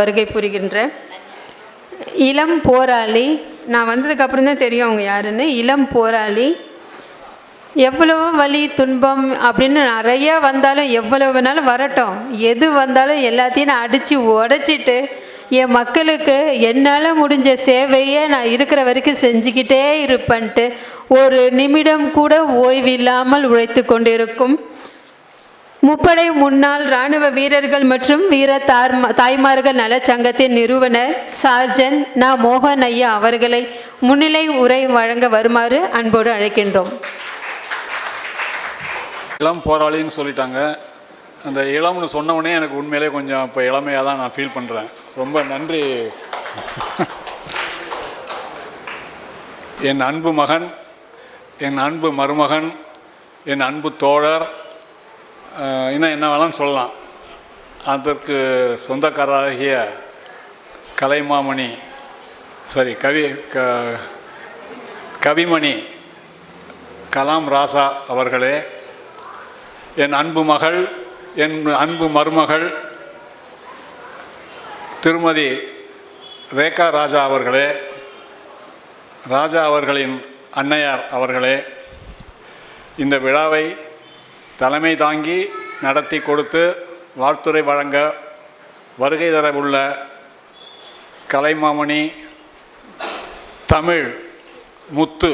வருகை புரிகின்ற. இளம் போராளி நான் வந்ததுக்கப்புறம் தான் தெரியும் அவங்க யாருன்னு. இளம் போராளி எவ்வளவோ வலி துன்பம் அப்படின்னு நிறைய வந்தாலும் எவ்வளவு வேணாலும் வரட்டும். எது வந்தாலும் எல்லாத்தையும் நான் அடித்து உடச்சிட்டு என் மக்களுக்கு என்னால் முடிஞ்ச சேவையை நான் இருக்கிற வரைக்கும் செஞ்சுக்கிட்டே இருப்பேன்ட்டு ஒரு நிமிடம் கூட ஓய்வில்லாமல் உழைத்து கொண்டிருக்கும் முப்படை முன்னாள் இராணுவ வீரர்கள் மற்றும் வீர தார் தாய்மார்கள் நலச்சங்கத்தின் நிறுவனர் சார்ஜன் நா. மோகன் ஐயா அவர்களை முன்னிலை உரை வழங்க வருமாறு அன்போடு அழைக்கின்றோம். இளம் போராளின்னு சொல்லிட்டாங்க. அந்த இளம்னு சொன்ன எனக்கு உண்மையிலே கொஞ்சம் இப்போ இளமையாக தான் நான் ஃபீல் பண்ணுறேன் ரொம்ப நன்றி. என் அன்பு மகன் என் அன்பு மருமகன் என் அன்பு தோழர் இன்னும் என்ன வேணாலும் சொல்லலாம். அதற்கு சொந்தக்காரராகிய கலைமாமணி சரி கவி க கவிமணி கலாம் ராசா அவர்களே என் அன்பு மகள் என் அன்பு மருமகள் திருமதி ரேகா ராஜா அவர்களே ராஜா அவர்களின் அன்னையார் அவர்களே இந்த விழாவை தலைமை தாங்கி நடத்தி கொடுத்து வாழ்த்துறை வழங்க வருகை தர உள்ள கலைமாமணி தமிழ் முத்து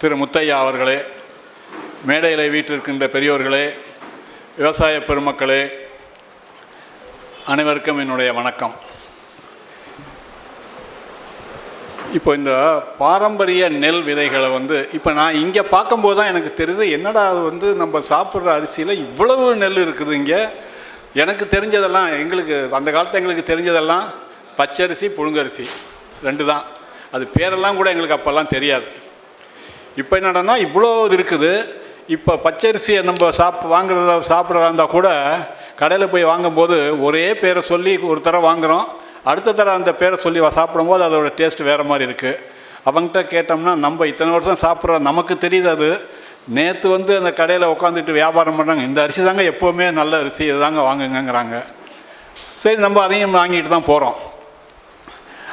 திரு முத்தையா அவர்களே மேடையில் வீட்டிருக்கின்ற பெரியோர்களே விவசாய பெருமக்களே அனைவருக்கும் என்னுடைய வணக்கம். இப்போ இந்த பாரம்பரிய நெல் விதைகளை வந்து இப்போ நான் இங்கே பார்க்கும்போது தான் எனக்கு தெரியுது என்னடா அது வந்து நம்ம சாப்பிட்ற அரிசியில் இவ்வளவு நெல் இருக்குது இங்கே? எனக்கு தெரிஞ்சதெல்லாம் எங்களுக்கு அந்த காலத்தில் எங்களுக்கு தெரிஞ்சதெல்லாம் பச்சரிசி புழுங்கரிசி ரெண்டு தான். அது பேரெல்லாம் கூட எங்களுக்கு அப்போல்லாம் தெரியாது. இப்போ என்னடான்னா இவ்வளோ இது இருக்குது. இப்போ பச்சரிசியை நம்ம சாப் வாங்குறதா சாப்பிட்றதா இருந்தால் கூட கடையில் போய் வாங்கும்போது ஒரே பேரை சொல்லி ஒரு தடவை வாங்குகிறோம் அடுத்த தடவை அந்த பேரை சொல்லி வா- சாப்பிடும்போது அதோட டேஸ்ட் வேறு மாதிரி இருக்குது அவங்ககிட்ட கேட்டோம்னா நம்ம இத்தனை வருஷம் சாப்பிட்ற நமக்கு தெரியுது அது. நேற்று வந்து அந்த கடையில் உட்காந்துட்டு வியாபாரம் பண்ணுறாங்க இந்த அரிசி தாங்க எப்போவுமே நல்ல அரிசி இதுதாங்க வாங்குங்கிறாங்க சரி நம்ம அதையும் வாங்கிட்டு தான் போகிறோம்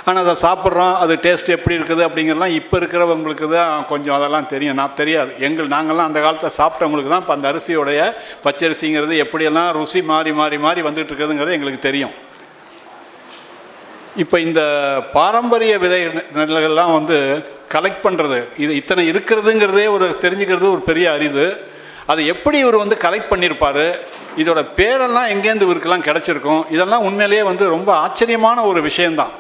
ஆனால் அதை சாப்பிட்றோம் அது டேஸ்ட் எப்படி இருக்குது அப்படிங்கிறலாம் இப்போ இருக்கிறவங்களுக்கு தான் கொஞ்சம் அதெல்லாம் தெரியும். நான் தெரியாது. எங்கள் நாங்கள்லாம் அந்த காலத்தில் சாப்பிட்டவங்களுக்கு தான் இப்போ அந்த அரிசியோடைய பச்சரிசிங்கிறது எப்படியெல்லாம் ருசி மாறி மாறி மாறி வந்துட்டு இருக்குதுங்கிறது எங்களுக்கு தெரியும். இப்போ இந்த பாரம்பரிய விதை நெல்லுகள்லாம் வந்து கலெக்ட் பண்ணுறது இது இத்தனை இருக்கிறதுங்கிறதே ஒரு தெரிஞ்சுக்கிறது ஒரு பெரிய அரிது அது எப்படி இவர் வந்து கலெக்ட் பண்ணியிருப்பார் இதோட பேரெல்லாம் எங்கேருந்து இவருக்கெல்லாம் கிடச்சிருக்கும்? இதெல்லாம் உண்மையிலேயே வந்து ரொம்ப ஆச்சரியமான ஒரு விஷயந்தான்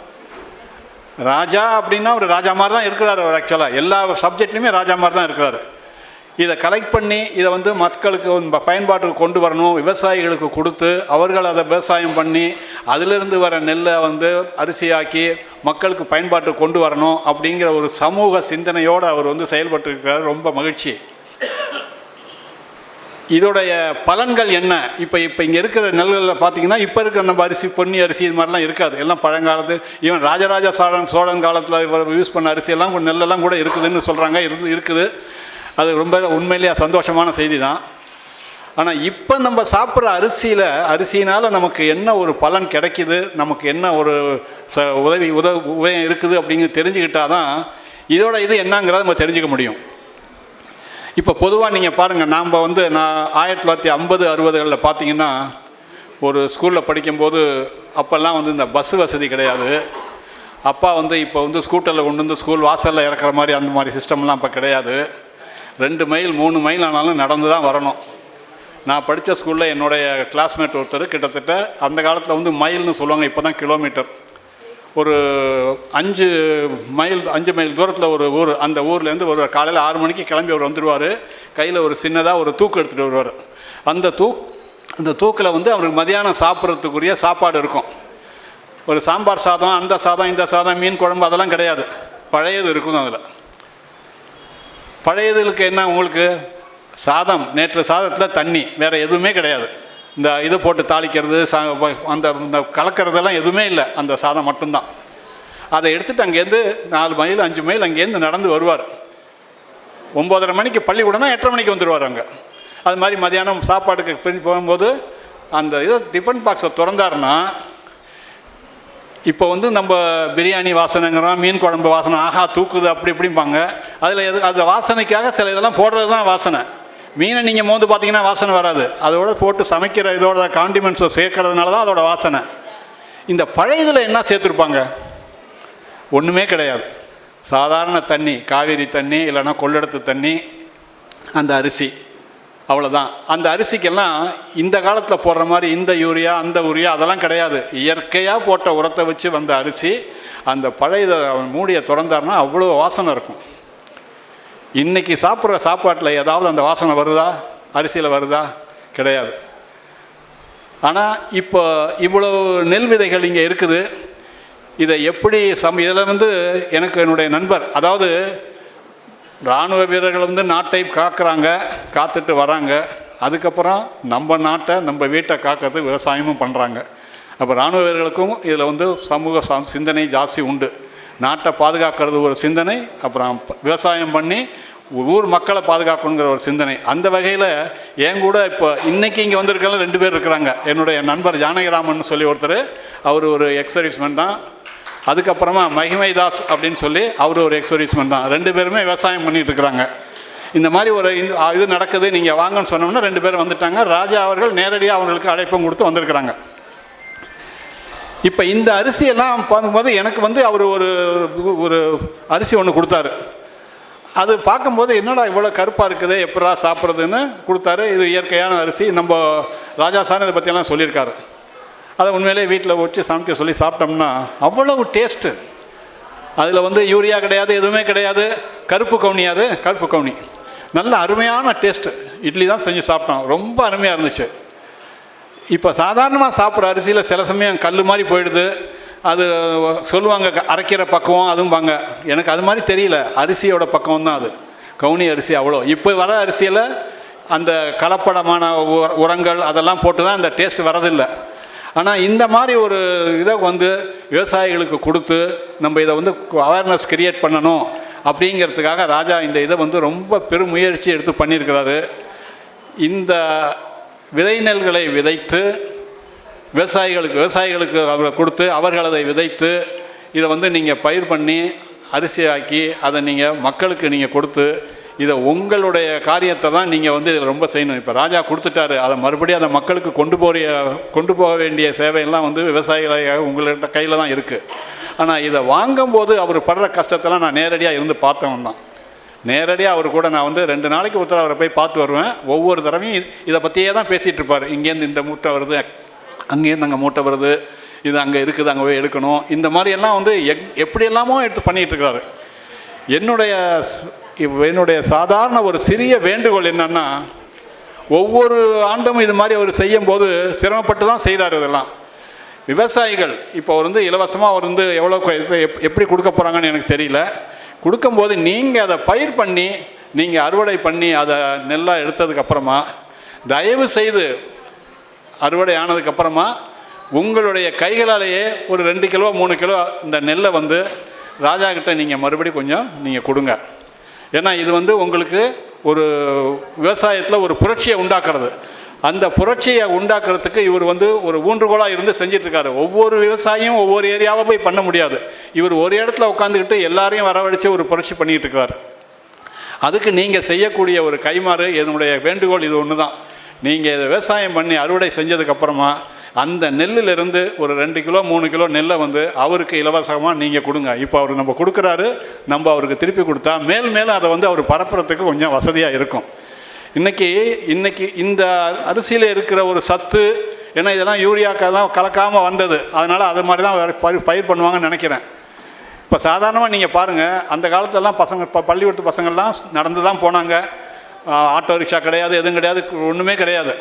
ராஜா அப்படின்னா ஒரு ராஜா மாதிரி தான் இருக்கிறார் அவர் ஆக்சுவலாக எல்லா சப்ஜெக்ட்லையுமே ராஜா மாதிரி தான் இருக்கிறாரு. இதை கலெக்ட் பண்ணி இதை வந்து மக்களுக்கு பயன்பாட்டுக்கு கொண்டு வரணும் விவசாயிகளுக்கு கொடுத்து அவர்கள் அதை விவசாயம் பண்ணி அதிலிருந்து வர நெல்லை வந்து அரிசியாக்கி மக்களுக்கு பயன்பாட்டுக்கு கொண்டு வரணும் அப்படிங்கிற ஒரு சமூக சிந்தனையோடு அவர் வந்து செயல்பட்டுருக்கிறார். ரொம்ப மகிழ்ச்சி. இதோடைய பலன்கள் என்ன? இப்போ இப்போ இங்கே இருக்கிற நெல்களில் பார்த்தீங்கன்னா இப்போ இருக்கிற நம்ம அரிசி பொன்னி அரிசி இது மாதிரிலாம் இருக்காது. எல்லாம் பழங்காலத்து ஈவன் ராஜராஜ சோழன் சோழன் காலத்தில் யூஸ் பண்ண அரிசியெல்லாம் கூட நெல்லெல்லாம் கூட இருக்குதுன்னு சொல்கிறாங்க இருந்து இருக்குது. அது ரொம்ப உண்மையிலேயே சந்தோஷமான செய்தி தான் ஆனால் இப்போ நம்ம சாப்பிட்ற அரிசியில் அரிசினால் நமக்கு என்ன ஒரு பலன் கிடைக்கிது? நமக்கு என்ன ஒரு ச உதவி உத உபயம் இருக்குது அப்படிங்கிறது தெரிஞ்சுக்கிட்டால் தான் இதோட இது என்னங்கிறத நம்ம தெரிஞ்சுக்க முடியும். இப்போ பொதுவாக நீங்கள் பாருங்கள் நாம் வந்து நான் ஆயிரத்தி தொள்ளாயிரத்தி ஐம்பது அறுபதுகளில் பார்த்தீங்கன்னா ஒரு ஸ்கூலில் படிக்கும்போது அப்போல்லாம் வந்து இந்த பஸ் வசதி கிடையாது. அப்பா வந்து இப்போ வந்து ஸ்கூட்டரில் கொண்டு வந்து ஸ்கூல் வாசலில் இறக்குற மாதிரி அந்த மாதிரி சிஸ்டம்லாம் இப்போ கிடையாது. ரெண்டு மைல் மூணு மைல் ஆனாலும் நடந்து தான் வரணும். நான் படித்த ஸ்கூலில் என்னுடைய கிளாஸ்மேட் ஒருத்தர் கிட்டத்தட்ட அந்த காலத்தில் வந்து மைல்னு சொல்லுவாங்க இப்போ தான் கிலோமீட்டர் ஒரு அஞ்சு மைல் அஞ்சு மைல் தூரத்தில் ஒரு ஊர் அந்த ஊர்லேருந்து ஒரு காலையில் ஆறு மணிக்கு கிளம்பி அவர் வந்துடுவார் கையில் ஒரு சின்னதாக ஒரு தூக்கு எடுத்துகிட்டு வருவார். அந்த தூக் அந்த தூக்கில் வந்து அவருக்கு மதியானம் சாப்பிட்றதுக்குரிய சாப்பாடு இருக்கும். ஒரு சாம்பார் சாதம் அந்த சாதம் இந்த சாதம் மீன் குழம்பு அதெல்லாம் கிடையாது. பழையது இருக்கும் அதில். பழையதுகளுக்கு என்ன உங்களுக்கு? சாதம். நேற்று சாதத்தில் தண்ணி. வேறு எதுவுமே கிடையாது. இந்த இது போட்டு தாளிக்கிறது சா அந்த இந்த கலக்கிறதெல்லாம் எதுவுமே இல்லை. அந்த சாதம் மட்டும்தான். அதை எடுத்துகிட்டு அங்கேருந்து நாலு மைல் அஞ்சு மைல் அங்கேருந்து நடந்து வருவார். ஒம்போதரை மணிக்கு பள்ளிக்கூடம்னா எட்டரை மணிக்கு வந்துடுவார் அங்கே. அது மாதிரி மதியானம் சாப்பாட்டுக்கு பிரிஞ்சு போகும்போது அந்த இதை டிஃபன் பாக்ஸை திறந்தாருன்னா இப்போ வந்து நம்ம பிரியாணி வாசனைங்கிறோம் மீன் குழம்பு வாசனை ஆஹா தூக்குது அப்படி இப்படிம்பாங்க. அதில் எது அது வாசனைக்காக சில இதெல்லாம் போடுறது தான் வாசனை. மீனை நீங்கள் மோந்து பார்த்தீங்கன்னா வாசனை வராது. அதோட போட்டு சமைக்கிற இதோட காண்டிமெண்ட்ஸை சேர்க்கறதுனால தான் அதோட வாசனை. இந்த பழையதில் என்ன சேர்த்துருப்பாங்க? ஒன்றுமே கிடையாது. சாதாரண தண்ணி காவேரி தண்ணி இல்லைன்னா கொள்ளெடுத்து தண்ணி அந்த அரிசி. அவ்வளோதான் அந்த அரிசிக்கெல்லாம் இந்த காலத்தில் போடுற மாதிரி இந்த யூரியா அந்த யூரியா அதெல்லாம் கிடையாது. இயற்கையாக போட்ட உரத்தை வச்சு வந்த அரிசி அந்த பழைய மூடியை திறந்தாருன்னா அவ்வளோ வாசனை இருக்கும். இன்றைக்கி சாப்பிட்ற சாப்பாட்டில் ஏதாவது அந்த வாசனை வருதா? அரிசியில் வருதா? கிடையாது. ஆனால் இப்போ இவ்வளோ நெல் விதைகள் இங்கே இருக்குது. இதை எப்படி சம் இதில் வந்து எனக்கு என்னுடைய நண்பர் அதாவது இராணுவ வீரர்கள் வந்து நாட்டை காக்குறாங்க காத்துட்டு வராங்க. அதுக்கப்புறம் நம்ம நாட்டை நம்ம வீட்டை காக்கிறது விவசாயமும் பண்ணுறாங்க அப்போ இராணுவ வீரர்களுக்கும் இதில் வந்து சமூக சிந்தனை ஜாஸ்தி உண்டு. நாட்டை பாதுகாக்கிறது ஒரு சிந்தனை அப்புறம் விவசாயம் பண்ணி ஊர் மக்களை பாதுகாக்கணுங்கிற ஒரு சிந்தனை. அந்த வகையில் என் கூட இப்போ இன்றைக்கி இங்கே வந்திருக்கலாம் ரெண்டு பேர் இருக்கிறாங்க. என்னுடைய நண்பர் ஜானகிராமன் சொல்லி ஒருத்தர். அவர் ஒரு எக்ஸர்விஸ்மேன் தான். அதுக்கப்புறமா மகிமை தாஸ் அப்படின்னு சொல்லி அவர் ஒரு எக்ஸர்வீஸ்மென் தான். ரெண்டு பேருமே விவசாயம் பண்ணிட்டு இருக்கிறாங்க. இந்த மாதிரி ஒரு இது நடக்குது நீங்கள் வாங்கன்னு சொன்னோம்னா ரெண்டு பேரும் வந்துட்டாங்க. ராஜா அவர்கள் நேரடியாக அவங்களுக்கு அழைப்பும் கொடுத்து வந்திருக்கிறாங்க. இப்போ இந்த அரிசியெல்லாம் பார்க்கும்போது எனக்கு வந்து அவர் ஒரு ஒரு அரிசி ஒன்று கொடுத்தாரு. அது பார்க்கும்போது என்னடா இவ்வளோ கருப்பாக இருக்குது எப்படா சாப்பிட்றதுன்னு கொடுத்தாரு. இது இயற்கையான அரிசி. நம்ம ராஜா சார் இதை பற்றியெல்லாம் சொல்லியிருக்காரு. அதை உண்மையிலே வீட்டில் வச்சு சமைக்க சொல்லி சாப்பிட்டோம்னா அவ்வளவு டேஸ்ட்டு அதில் வந்து யூரியா கிடையாது எதுவுமே கிடையாது. கருப்பு கவுனி அது கருப்பு கவுனி. நல்ல அருமையான டேஸ்ட்டு இட்லி தான் செஞ்சு சாப்பிட்டோம். ரொம்ப அருமையாக இருந்துச்சு. இப்போ சாதாரணமாக சாப்பிட்ற அரிசியில் சில சமயம் கல் மாதிரி போயிடுது. அது சொல்லுவாங்க க- அரைக்கிற பக்குவம் அதுவும்பாங்க எனக்கு அது மாதிரி தெரியல. அரிசியோட பக்குவம் தான் அது. கவுனி அரிசி அவ்வளோ. இப்போ வர அரிசியில் அந்த கலப்படமான உரங்கள் அதெல்லாம் போட்டு தான் அந்த டேஸ்ட் வரதில்லை ஆனால் இந்த மாதிரி ஒரு இதை வந்து விவசாயிகளுக்கு கொடுத்து நம்ம இதை வந்து அவேர்னஸ் கிரியேட் பண்ணணும் அப்படிங்கிறதுக்காக ராஜா இந்த இதை வந்து ரொம்ப பெரும் முயற்சி எடுத்து பண்ணியிருக்கிறாரு. இந்த விதை நெல்களை விதைத்து விவசாயிகளுக்கு விவசாயிகளுக்கு அவரை கொடுத்து அவர்கள் அதை விதைத்து இதை வந்து நீங்கள் பயிர் பண்ணி அரிசியாக்கி அதை நீங்கள் மக்களுக்கு நீங்கள் கொடுத்து இதை உங்களுடைய காரியத்தை தான் நீங்கள் வந்து இதில் ரொம்ப செய்யணும். இப்போ ராஜா கொடுத்துட்டாரு அதை மறுபடியும் அதை மக்களுக்கு கொண்டு போகிற கொண்டு போக வேண்டிய சேவையெல்லாம் வந்து விவசாயிகளாக உங்கள்கிட்ட கையில் தான் இருக்குது ஆனால் இதை வாங்கும்போது அவர் படுற கஷ்டத்தெல்லாம் நான் நேரடியாக இருந்து பார்த்தவன் தான். நேரடியாக அவர் கூட நான் வந்து ரெண்டு நாளைக்கு ஒருத்தர் அவரை போய் பார்த்து வருவேன். ஒவ்வொரு தடவையும் இதை பற்றியே தான் பேசிகிட்டு இருப்பார். இங்கேருந்து இந்த மூட்டை வருது அங்கேருந்து அங்கே மூட்டை வருது இது அங்கே இருக்குது அங்கே போய் எடுக்கணும். இந்த மாதிரி எல்லாம் வந்து எக் எப்படி எல்லாமோ எடுத்து பண்ணிகிட்டு இருக்கிறாரு என்னுடைய என்னுடைய சாதாரண ஒரு சிறிய வேண்டுகோள் என்னன்னா ஒவ்வொரு ஆண்டும் இது மாதிரி அவர் செய்யும் போது சிரமப்பட்டு தான் செய்கிறார் இதெல்லாம். விவசாயிகள் இப்போ அவர் வந்து இலவசமாக அவர் வந்து எவ்வளோ எப்- எப்படி கொடுக்க போகிறாங்கன்னு எனக்கு தெரியல. கொடுக்கும்போது நீங்கள் அதை பயிர் பண்ணி நீங்கள் அறுவடை பண்ணி அதை நெல்லாக எடுத்ததுக்கப்புறமா தயவு செய்து அறுவடை ஆனதுக்கப்புறமா உங்களுடைய கைகளாலேயே ஒரு ரெண்டு கிலோ மூணு கிலோ இந்த நெல்லை வந்து ராஜா கிட்ட நீங்கள் மறுபடியும் கொஞ்சம் நீங்கள் கொடுங்க. ஏன்னா இது வந்து உங்களுக்கு ஒரு விவசாயத்தில் ஒரு புரட்சியை உண்டாக்குறது. அந்த புரட்சியை உண்டாக்குறதுக்கு இவர் வந்து ஒரு ஊன்றுகோலாக இருந்து செஞ்சிட்ருக்காரு. ஒவ்வொரு விவசாயியும் ஒவ்வொரு ஏரியாவை போய் பண்ண முடியாது. இவர் ஒரு இடத்துல உட்காந்துக்கிட்டு எல்லாரையும் வரவழைச்சு ஒரு புரட்சி பண்ணிகிட்ருக்கார். அதுக்கு நீங்கள் செய்யக்கூடிய ஒரு கைமாறு என்னுடைய வேண்டுகோள் இது ஒன்று தான் நீங்கள் இதை விவசாயம் பண்ணி அறுவடை செஞ்சதுக்கப்புறமா அந்த நெல்லிலிருந்து ஒரு ரெண்டு கிலோ மூணு கிலோ நெல்லை வந்து அவருக்கு இலவசமாக நீங்கள் கொடுங்க. இப்போ அவர் நம்ம கொடுக்குறாரு நம்ம அவருக்கு திருப்பி கொடுத்தா மேல் மேலும் அதை வந்து அவர் பரப்புறதுக்கு கொஞ்சம் வசதியாக இருக்கும். இன்றைக்கி இன்றைக்கி இந்த அரிசியில் இருக்கிற ஒரு சத்து ஏன்னா இதெல்லாம் யூரியாக்கெல்லாம் கலக்காமல் வந்தது. அதனால் அது மாதிரி தான் பயிர் பயிர் பண்ணுவாங்கன்னு நினைக்கிறேன். இப்போ சாதாரணமாக நீங்கள் பாருங்கள் அந்த காலத்துலலாம் பசங்க இப்போ பள்ளிக்கூடத்து பசங்கள்லாம் நடந்து தான் போனாங்க ஆட்டோ ரிக்ஷா கிடையாது எதுவும் கிடையாது ஒன்றுமே கிடையாது.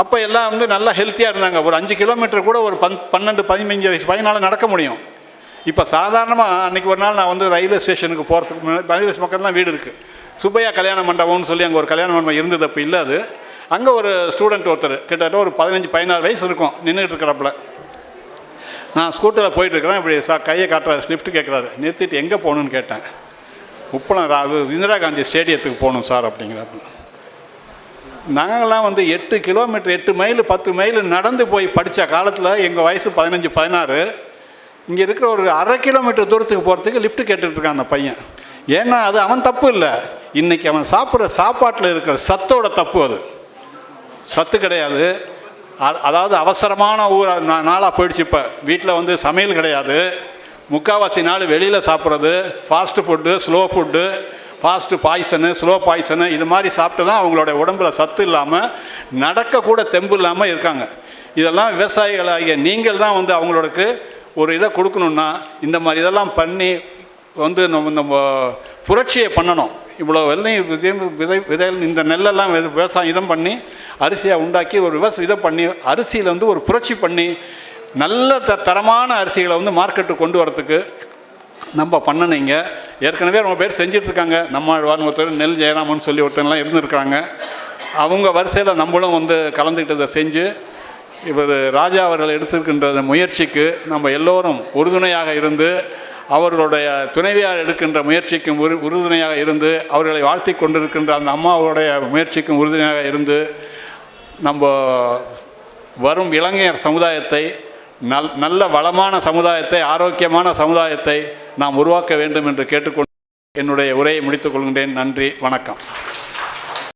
அப்போ எல்லாம் வந்து நல்லா ஹெல்த்தியாக இருந்தாங்க. ஒரு அஞ்சு கிலோமீட்டர் கூட ஒரு பன் பன்னெண்டு பதினஞ்சு வயசு பையனால் நடக்க முடியும். இப்போ சாதாரணமாக அன்றைக்கி ஒரு நாள் நான் வந்து ரயில்வே ஸ்டேஷனுக்கு போகிறதுக்கு முன்னாடி ரயில்வே பக்கம் தான் வீடு இருக்குது சுப்பையா கல்யாண மண்டபம்னு சொல்லி அங்கே ஒரு கல்யாண மண்டபம் இருந்தது அப்போ இல்லை அது. அங்கே ஒரு ஸ்டூடெண்ட் ஒருத்தர் கிட்டத்தட்ட ஒரு பதினஞ்சு பதினாறு வயசு இருக்கும் நின்றுட்டு இருக்கிறப்பல. நான் ஸ்கூட்டரில் போயிட்டுருக்கிறேன் இப்படி சா கையை காட்டுறாரு ஸ்லிஃப்ட் கேட்குறாரு நிறுத்திட்டு எங்கே போகணுன்னு கேட்டேன். உப்பளம் அது இந்திரா காந்தி ஸ்டேடியத்துக்கு போகணும் சார் அப்படிங்கிறாப்புல. நாங்கள்லாம் வந்து எட்டு கிலோமீட்டர் எட்டு மைல் பத்து மைல் நடந்து போய் படித்த காலத்தில் எங்கள் வயசு பதினஞ்சு பதினாறு இங்கே இருக்கிற ஒரு அரை கிலோமீட்டர் தூரத்துக்கு போகிறதுக்கு லிஃப்ட் கேட்டுட்டு அந்த பையன். ஏன்னா அது அவன் தப்பு இல்லை. இன்றைக்கி அவன் சாப்பிட்ற சாப்பாட்டில் இருக்கிற சத்தோட தப்பு அது. சத்து கிடையாது. அதாவது அவசரமான ஊர் நாளாக போயிடுச்சு இப்போ. வீட்டில் வந்து சமையல் கிடையாது. முக்கால்வாசி நாள் வெளியில் சாப்பிட்றது fast food slow food fast poison slow poison இது மாதிரி சாப்பிட்டு தான் அவங்களோட உடம்புல சத்து இல்லாமல் நடக்கக்கூட தெம்பு இல்லாமல் இருக்காங்க. இதெல்லாம் விவசாயிகளாகிய நீங்கள் தான் வந்து அவங்களுக்கு ஒரு இதை கொடுக்கணுன்னா இந்த மாதிரி இதெல்லாம் பண்ணி வந்து நம்ம நம்ம புரட்சியை பண்ணணும். இவ்வளோ வெள்ளையும் விதை விதை விதை இந்த நெல்லெல்லாம் விவசாயம் இதம் பண்ணி அரிசியாக உண்டாக்கி ஒரு விவசாயம் இதை பண்ணி அரிசியில் வந்து ஒரு புரட்சி பண்ணி நல்ல த தரமான அரிசிகளை வந்து மார்க்கெட்டுக்கு கொண்டு வரத்துக்கு நம்ம பண்ணணுங்க ஏற்கனவே ரொம்ப பேர் செஞ்சிட்ருக்காங்க. நம்ம ஒருத்தர் நெல் ஜெயராமன் சொல்லி ஒருத்தன்லாம் இருந்திருக்காங்க. அவங்க வரிசையில் நம்மளும் வந்து கலந்துக்கிட்டதை செஞ்சு இவர் ராஜா அவர்கள் எடுத்திருக்கின்ற முயற்சிக்கு நம்ம எல்லோரும் உறுதுணையாக இருந்து அவர்களுடைய துணைவியார் எடுக்கின்ற முயற்சிக்கும் உறு உறுதுணையாக இருந்து அவர்களை வாழ்த்தி கொண்டிருக்கின்ற அந்த அம்மாவுடைய முயற்சிக்கும் உறுதுணையாக இருந்து நம்ம வரும் இளைஞர் சமுதாயத்தை நல் நல்ல வளமான சமுதாயத்தை ஆரோக்கியமான சமுதாயத்தை நாம் உருவாக்க வேண்டும் என்று கேட்டுக்கொண்டு என்னுடைய உரையை முடித்துக் கொள்கின்றேன். நன்றி வணக்கம்.